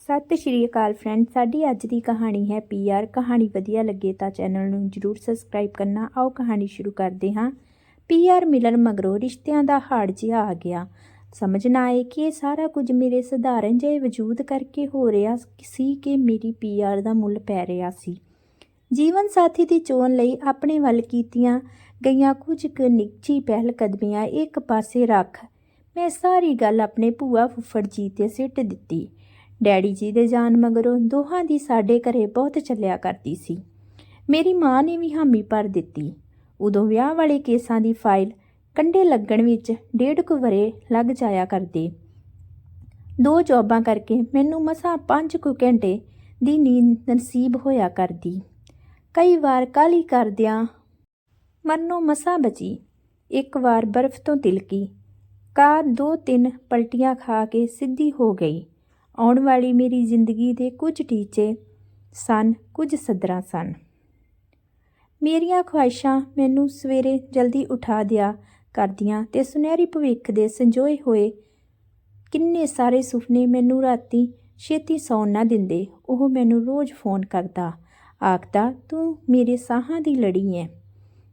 ਸਤਿ ਸ਼੍ਰੀ ਅਕਾਲ ਫਰੈਂਡ ਸਾਡੀ ਅੱਜ ਦੀ ਕਹਾਣੀ ਹੈ ਪੀਆਰ ਕਹਾਣੀ ਵਧੀਆ ਲੱਗੇ ਤਾਂ ਚੈਨਲ ਨੂੰ ਜਰੂਰ ਸਬਸਕ੍ਰਾਈਬ ਕਰਨਾ। ਆਓ ਕਹਾਣੀ ਸ਼ੁਰੂ ਕਰਦੇ ਹਾਂ। ਪੀਆਰ ਮਿਲਣ ਮਗਰੋਂ ਰਿਸ਼ਤਿਆਂ ਦਾ ਹਾੜ ਜਿਹਾ ਆ ਗਿਆ। ਸਮਝ ਨਾ ਆਏ ਕਿ ਇਹ ਸਾਰਾ ਕੁਝ ਮੇਰੇ ਸਧਾਰਨ ਜਿਹੇ ਵਜੂਦ ਕਰਕੇ ਹੋ ਰਿਹਾ ਸੀ ਕਿ ਮੇਰੀ ਪੀਆਰ ਦਾ ਮੁੱਲ ਪੈ ਰਿਹਾ ਸੀ। ਜੀਵਨ ਸਾਥੀ ਦੀ ਚੋਣ ਲਈ ਆਪਣੇ ਵੱਲ ਕੀਤੀਆਂ ਗਈਆਂ ਕੁਝ ਕੁ ਨਿੱਜੀ ਪਹਿਲ ਕਦਮੀਆਂ ਇੱਕ ਪਾਸੇ ਰੱਖ। ਮੈਂ ਸਾਰੀ ਗੱਲ ਆਪਣੇ ਭੂਆ ਫੁੱਫੜ ਜੀ ਤੇ ਸਿੱਟ ਦਿੱਤੀ। ਡੈਡੀ ਜੀ ਦੇ ਜਾਣ ਮਗਰੋਂ ਦੋਹਾਂ ਦੀ ਸਾਡੇ ਘਰੇ ਬਹੁਤ ਚੱਲਿਆ ਕਰਦੀ ਸੀ। ਮੇਰੀ ਮਾਂ ਨੇ ਵੀ ਹਾਮੀ ਭਰ ਦਿੱਤੀ। ਉਦੋਂ ਵਿਆਹ ਵਾਲੇ ਕੇਸਾਂ ਦੀ ਫਾਈਲ ਕੰਡੇ ਲੱਗਣ ਵਿੱਚ ਡੇਢ ਕੁ ਵਰੇ ਲੱਗ ਜਾਇਆ ਕਰਦੇ। ਦੋ ਜੌਬਾਂ ਕਰਕੇ ਮੈਨੂੰ ਮਸਾਂ ਪੰਜ ਕੁ ਘੰਟੇ ਦੀ ਨੀਂਦ ਨਸੀਬ ਹੋਇਆ ਕਰਦੀ। ਕਈ ਵਾਰ ਕਾਲੀ ਕਰਦਿਆਂ ਮਰਨੋਂ ਮਸਾਂ ਬਚੀ। ਇੱਕ ਵਾਰ ਬਰਫ਼ ਤੋਂ ਤਿਲਕੀ। ਕਾਰ ਦੋ ਤਿੰਨ ਪਲਟੀਆਂ ਖਾ ਕੇ ਸਿੱਧੀ ਹੋ ਗਈ। ਆਉਣ ਵਾਲੀ ਮੇਰੀ ਜ਼ਿੰਦਗੀ ਦੇ ਕੁਝ ਟੀਚੇ ਸਨ, ਕੁਝ ਸਦਰਾਂ ਸਨ। ਮੇਰੀਆਂ ਖੁਆਇਸ਼ਾਂ ਮੈਨੂੰ ਸਵੇਰੇ ਜਲਦੀ ਉਠਾ ਦਿਆ ਕਰਦੀਆਂ ਤੇ ਸੁਨਹਿਰੀ ਭਵਿੱਖ ਦੇ ਸੰਜੋਏ ਹੋਏ ਕਿੰਨੇ ਸਾਰੇ ਸੁਪਨੇ ਮੈਨੂੰ ਰਾਤੀ ਛੇਤੀ ਸੌਣ ਨਾ ਦਿੰਦੇ, ਉਹ ਮੈਨੂੰ ਰੋਜ਼ ਫੋਨ ਕਰਦਾ, ਆਖਦਾ, ਤੂੰ ਮੇਰੇ ਸਾਹਾਂ ਦੀ ਲੜੀ ਹੈ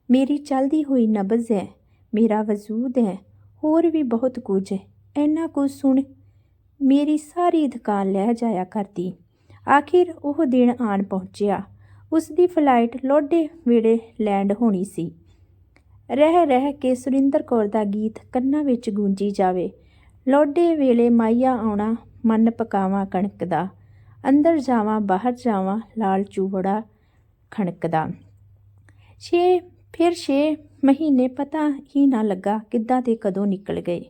ਮੇਰੀ ਚਲਦੀ ਹੋਈ ਨਬਜ਼ ਹੈ ਮੇਰਾ ਵਜੂਦ ਹੈ ਹੋਰ ਵੀ ਬਹੁਤ ਕੁਝ ਇੰਨਾ ਕੁਝ ਸੁਣ ਮੇਰੀ ਸਾਰੀ ਦੁਕਾਨ ਲੈ ਜਾਇਆ ਕਰਦੀ। ਆਖਿਰ ਉਹ ਦਿਨ ਆਣ ਪਹੁੰਚਿਆ। ਉਸ ਦੀ ਫਲਾਈਟ ਲੋਡੇ ਵੇੜੇ ਲੈਂਡ ਹੋਣੀ ਸੀ। ਰਹਿ ਰਹਿ ਕੇ ਸੁਰਿੰਦਰ ਕੌਰ ਦਾ ਗੀਤ ਕੰਨਾਂ ਵਿੱਚ ਗੂੰਜੀ ਜਾਵੇ। ਲੋਡੇ ਵੇਲੇ ਮਾਈਆ ਆਉਣਾ ਮਨ ਪਕਾਵਾਂ ਕਣਕ ਦਾ। ਅੰਦਰ ਜਾਵਾਂ, ਬਾਹਰ ਜਾਵਾਂ, ਲਾਲ ਚੂਹੜਾ ਖਣਕਦਾ। ਛੇ, ਫਿਰ ਛੇ ਮਹੀਨੇ ਪਤਾ ਹੀ ਨਾ ਲੱਗਾ ਕਿੱਦਾਂ ਤੇ ਕਦੋਂ ਨਿਕਲ ਗਏ।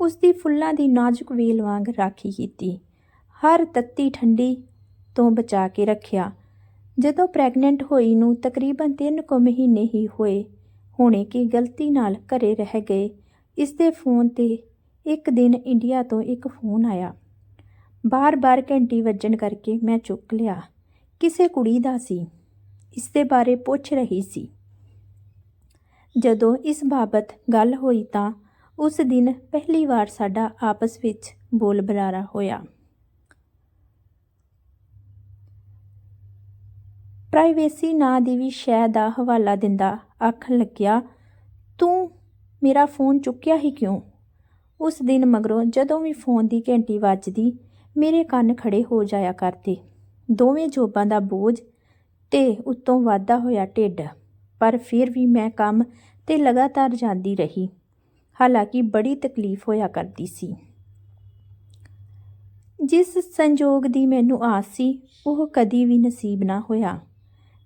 ਉਸ ਦੀ ਫੁੱਲਾਂ ਦੀ ਨਾਜ਼ੁਕ ਵੇਲ ਵਾਂਗ ਰਾਖੀ ਕੀਤੀ। ਹਰ ਤੱਤੀ ਠੰਡੀ ਤੋਂ ਬਚਾ ਕੇ ਰੱਖਿਆ। ਜਦੋਂ ਪ੍ਰੈਗਨੈਂਟ ਹੋਈ ਨੂੰ ਤਕਰੀਬਨ 3 ਕੁ ਮਹੀਨੇ ਹੀ ਹੋਏ, ਹੋਣੇ ਕਿ ਗਲਤੀ ਨਾਲ ਘਰੇ ਰਹਿ ਗਏ। ਇਸ ਦੇ ਫੋਨ ਤੇ ਇੱਕ ਦਿਨ ਇੰਡੀਆ ਤੋਂ ਇੱਕ ਫੋਨ ਆਇਆ। ਬਾਰ-ਬਾਰ ਘੰਟੀ ਵੱਜਣ ਕਰਕੇ ਮੈਂ ਚੁੱਕ ਲਿਆ। ਕਿਸੇ ਕੁੜੀ ਦਾ ਸੀ। ਇਸ ਦੇ ਬਾਰੇ ਪੁੱਛ ਰਹੀ ਸੀ। ਜਦੋਂ ਇਸ ਬਾਬਤ ਗੱਲ ਹੋਈ ਤਾਂ ਉਸ ਦਿਨ ਪਹਿਲੀ ਵਾਰ ਸਾਡਾ ਆਪਸ ਵਿੱਚ ਬੋਲ ਬੁਲਾਰਾ ਹੋਇਆ। ਪ੍ਰਾਈਵੇਸੀ ਨਾਂ ਦੀ ਵੀ ਸ਼ੈ ਦਾ ਹਵਾਲਾ ਦਿੰਦਾ ਆਖਣ ਲੱਗਿਆ, ਤੂੰ ਮੇਰਾ ਫੋਨ ਚੁੱਕਿਆ ਹੀ ਕਿਉਂ? ਉਸ ਦਿਨ ਮਗਰੋਂ ਜਦੋਂ ਵੀ ਫੋਨ ਦੀ ਘੰਟੀ ਵੱਜਦੀ, ਮੇਰੇ ਕੰਨ ਖੜੇ ਹੋ ਜਾਇਆ ਕਰਦੇ। ਦੋਵੇਂ ਜੋਬਾਂ ਦਾ ਬੋਝ ਤੇ ਉੱਤੋਂ ਵਾਧਾ ਹੋਇਆ ਢਿੱਡ, ਪਰ ਫਿਰ ਵੀ ਮੈਂ ਕੰਮ ਤੇ ਲਗਾਤਾਰ ਜਾਂਦੀ ਰਹੀ। ਹਾਲਾਂਕਿ ਬੜੀ ਤਕਲੀਫ ਹੋਇਆ ਕਰਦੀ ਸੀ। ਜਿਸ ਸੰਜੋਗ ਦੀ ਮੈਨੂੰ ਆਸ ਸੀ, ਉਹ ਕਦੀ ਵੀ ਨਸੀਬ ਨਾ ਹੋਇਆ।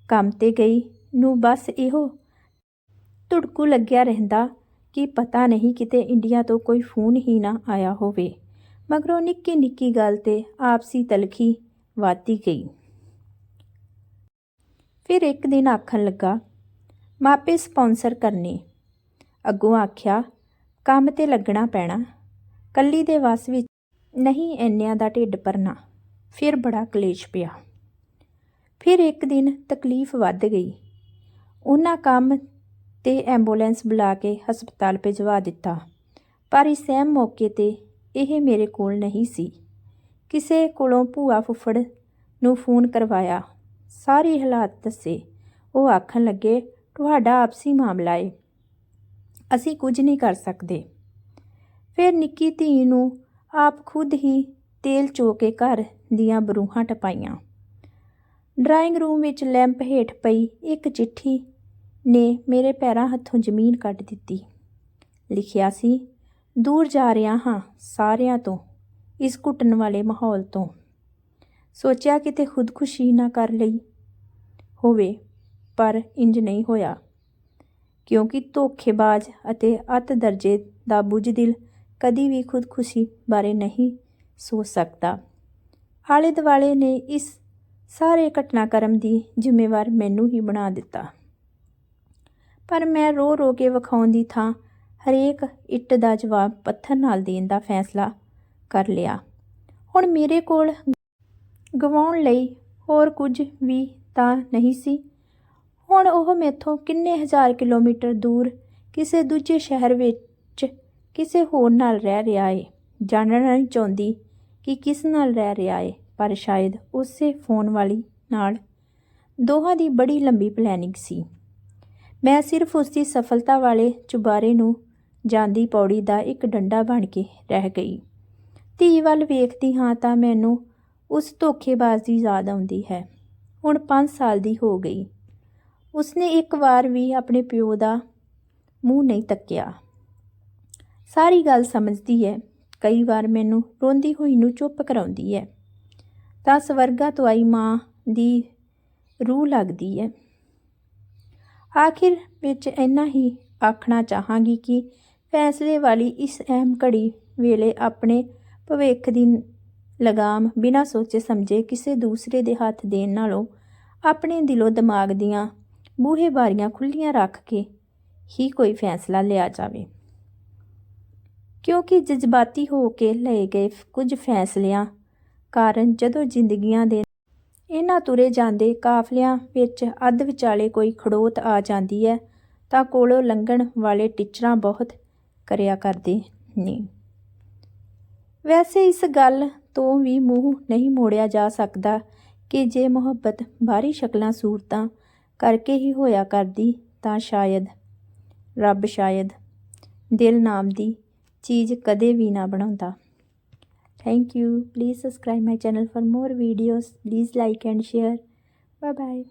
ਕੰਮ ਤੇ ਗਈ ਨੂੰ ਬਸ ਇਹੋ ਧੁੜਕੂ ਲੱਗਿਆ ਰਹਿੰਦਾ ਕਿ ਪਤਾ ਨਹੀਂ ਕਿਤੇ ਇੰਡੀਆ ਤੋਂ ਕੋਈ ਫੋਨ ਹੀ ਨਾ ਆਇਆ ਹੋਵੇ। ਮਗਰੋਂ ਨਿੱਕੀ ਨਿੱਕੀ ਗੱਲ ਤੇ ਆਪਸੀ ਤਲਖੀ ਵਾਤੀ ਗਈ। ਫਿਰ ਇੱਕ ਦਿਨ ਆਖਣ ਲੱਗਾ, ਮਾਪੇ ਸਪਾਂਸਰ ਕਰਨੇ। ਅੱਗੋਂ ਆਖਿਆ ਕੰਮ ਤੇ ਲੱਗਣਾ ਪੈਣਾ। ਕੱਲੀ ਦੇ ਵਸ ਵਿੱਚ ਨਹੀਂ ਇੰਨਿਆਂ ਦਾ ਢਿੱਡ ਭਰਨਾ। ਫਿਰ ਬੜਾ ਕਲੇਸ਼ ਪਿਆ। ਫਿਰ ਇੱਕ ਦਿਨ ਤਕਲੀਫ ਵੱਧ ਗਈ। ਉਹਨਾਂ ਕੰਮ ਤੇ ਐਂਬੂਲੈਂਸ ਬੁਲਾ ਕੇ ਹਸਪਤਾਲ ਭਿਜਵਾ ਦਿੱਤਾ। ਪਰ ਇਸ ਐਮ ਮੌਕੇ ਤੇ ਇਹ ਮੇਰੇ ਕੋਲ ਨਹੀਂ ਸੀ। ਕਿਸੇ ਕੋਲੋਂ ਭੂਆ ਫੁੱਫੜ ਨੂੰ ਫੋਨ ਕਰਵਾਇਆ। ਸਾਰੇ ਹਾਲਾਤ ਦੱਸੇ। ਉਹ ਆਖਣ ਲੱਗੇ, ਤੁਹਾਡਾ ਆਪਸੀ ਮਾਮਲਾ ਏ। ਅਸੀਂ ਕੁਝ ਨਹੀਂ ਕਰ ਸਕਦੇ। ਫਿਰ ਨਿੱਕੀ ਧੀ ਨੂੰ ਆਪ ਖੁਦ ਹੀ ਤੇਲ ਚੋ ਕੇ ਘਰ ਦੀਆਂ ਬਰੂਹਾਂ ਟਪਾਈਆਂ। ਡਰਾਇੰਗ ਰੂਮ ਵਿੱਚ ਲੈਂਪ ਹੇਠ ਪਈ ਇੱਕ ਚਿੱਠੀ ਨੇ ਮੇਰੇ ਪੈਰਾਂ ਹੱਥੋਂ ਜ਼ਮੀਨ ਕੱਢ ਦਿੱਤੀ। ਲਿਖਿਆ ਸੀ, ਦੂਰ ਜਾ ਰਿਹਾ ਹਾਂ ਸਾਰਿਆਂ ਤੋਂ, ਇਸ ਘੁੱਟਣ ਵਾਲੇ ਮਾਹੌਲ ਤੋਂ। ਸੋਚਿਆ ਕਿਤੇ ਖੁਦਕੁਸ਼ੀ ਨਾ ਕਰ ਲਈ ਹੋਵੇ, ਪਰ ਇੰਜ ਨਹੀਂ ਹੋਇਆ। ਕਿਉਂਕਿ ਧੋਖੇਬਾਜ਼ ਅਤੇ ਅੱਤ ਦਰਜੇ ਦਾ ਬੁਝਦਿਲ ਕਦੀ ਵੀ ਖੁਦਕੁਸ਼ੀ ਬਾਰੇ ਨਹੀਂ ਸੋਚ ਸਕਦਾ। ਆਲੇ ਦੁਆਲੇ ਨੇ ਇਸ ਸਾਰੇ ਘਟਨਾਕ੍ਰਮ ਦੀ ਜ਼ਿੰਮੇਵਾਰ ਮੈਨੂੰ ਹੀ ਬਣਾ ਦਿੱਤਾ। ਪਰ ਮੈਂ ਰੋ ਰੋ ਕੇ ਵਿਖਾਉਣ ਦੀ ਥਾਂ ਹਰੇਕ ਇੱਟ ਦਾ ਜਵਾਬ ਪੱਥਰ ਨਾਲ ਦੇਣ ਦਾ ਫੈਸਲਾ ਕਰ ਲਿਆ। ਹੁਣ ਮੇਰੇ ਕੋਲ ਗਵਾਉਣ ਲਈ ਹੋਰ ਕੁਝ ਵੀ ਤਾਂ ਨਹੀਂ ਸੀ। ਹੁਣ ਉਹ ਮੈਥੋਂ ਕਿੰਨੇ ਹਜ਼ਾਰ ਕਿਲੋਮੀਟਰ ਦੂਰ ਕਿਸੇ ਦੂਜੇ ਸ਼ਹਿਰ ਵਿੱਚ ਕਿਸੇ ਹੋਰ ਨਾਲ ਰਹਿ ਰਿਹਾ ਏ। ਜਾਣਨਾ ਨਹੀਂ ਚਾਹੁੰਦੀ ਕਿ ਕਿਸ ਨਾਲ ਰਹਿ ਰਿਹਾ ਏ, ਪਰ ਸ਼ਾਇਦ ਉਸੇ ਫੋਨ ਵਾਲੀ ਨਾਲ ਦੋਹਾਂ ਦੀ ਬੜੀ ਲੰਬੀ ਪਲੈਨਿੰਗ ਸੀ। ਮੈਂ ਸਿਰਫ ਉਸ ਦੀ ਸਫਲਤਾ ਵਾਲੇ ਚੁਬਾਰੇ ਨੂੰ ਜਾਂਦੀ ਪੌੜੀ ਦਾ ਇੱਕ ਡੰਡਾ ਬਣ ਕੇ ਰਹਿ ਗਈ। ਧੀ ਵੱਲ ਵੇਖਦੀ ਹਾਂ ਤਾਂ ਮੈਨੂੰ ਉਸ ਧੋਖੇਬਾਜ਼ ਦੀ ਯਾਦ ਆਉਂਦੀ ਹੈ। ਹੁਣ 5 ਸਾਲ ਦੀ ਹੋ ਗਈ। ਉਸਨੇ ਇੱਕ ਵਾਰ ਵੀ ਆਪਣੇ ਪਿਓ ਦਾ ਮੂੰਹ ਨਹੀਂ ਤੱਕਿਆ। ਸਾਰੀ ਗੱਲ ਸਮਝਦੀ ਹੈ। ਕਈ ਵਾਰ ਮੈਨੂੰ ਰੋਂਦੀ ਹੋਈ ਨੂੰ ਚੁੱਪ ਕਰਾਉਂਦੀ ਹੈ। ਤਾਂ ਸਵਰਗਾ ਤੋਂ ਆਈ ਮਾਂ ਦੀ ਰੂਹ ਲੱਗਦੀ ਹੈ। ਆਖਿਰ ਵਿੱਚ ਇੰਨਾ ਹੀ ਆਖਣਾ ਚਾਹਾਂਗੀ ਕਿ ਫੈਸਲੇ ਵਾਲੀ ਇਸ ਅਹਿਮ ਘੜੀ ਵੇਲੇ ਆਪਣੇ ਭਵਿੱਖ ਦੀ ਲਗਾਮ ਬਿਨਾਂ ਸੋਚੇ ਸਮਝੇ ਕਿਸੇ ਦੂਸਰੇ ਦੇ ਹੱਥ ਦੇਣ ਨਾਲੋਂ ਆਪਣੇ ਦਿਲੋਂ ਦਿਮਾਗ ਦੀਆਂ ਬੂਹੇ ਬਾਰੀਆਂ ਖੁੱਲੀਆਂ ਰੱਖ ਕੇ ਹੀ ਕੋਈ ਫੈਸਲਾ ਲਿਆ ਜਾਵੇ। ਕਿਉਂਕਿ ਜਜ਼ਬਾਤੀ ਹੋ ਕੇ ਲਏ ਗਏ ਕੁਝ ਫੈਸਲਿਆਂ ਕਾਰਨ ਜਦੋਂ ਜ਼ਿੰਦਗੀਆਂ ਦੇ ਇਹਨਾਂ ਤੁਰੇ ਜਾਂਦੇ ਕਾਫਲਿਆਂ ਵਿੱਚ ਅੱਧ ਵਿਚਾਲੇ ਕੋਈ ਖੜੋਤ ਆ ਜਾਂਦੀ ਹੈ, ਤਾਂ ਕੋਲੋਂ ਲੰਘਣ ਵਾਲੇ ਟੀਚਰਾਂ ਬਹੁਤ ਕਰਿਆ ਕਰਦੇ ਨੇ। ਵੈਸੇ ਇਸ ਗੱਲ ਤੋਂ ਵੀ ਮੂੰਹ ਨਹੀਂ ਮੋੜਿਆ ਜਾ ਸਕਦਾ ਕਿ ਜੇ ਮੁਹੱਬਤ, ਬਾਹਰੀ ਸ਼ਕਲਾਂ, ਸੂਰਤਾਂ ਕਰਕੇ ਹੀ ਹੋਇਆ ਕਰਦੀ ਤਾਂ ਸ਼ਾਇਦ, ਰੱਬ ਸ਼ਾਇਦ ਦਿਲ ਨਾਮ ਦੀ ਚੀਜ਼ ਕਦੇ ਵੀ ਨਾ ਬਣਾਉਂਦਾ। Thank you please subscribe my channel for more videos please like and share bye bye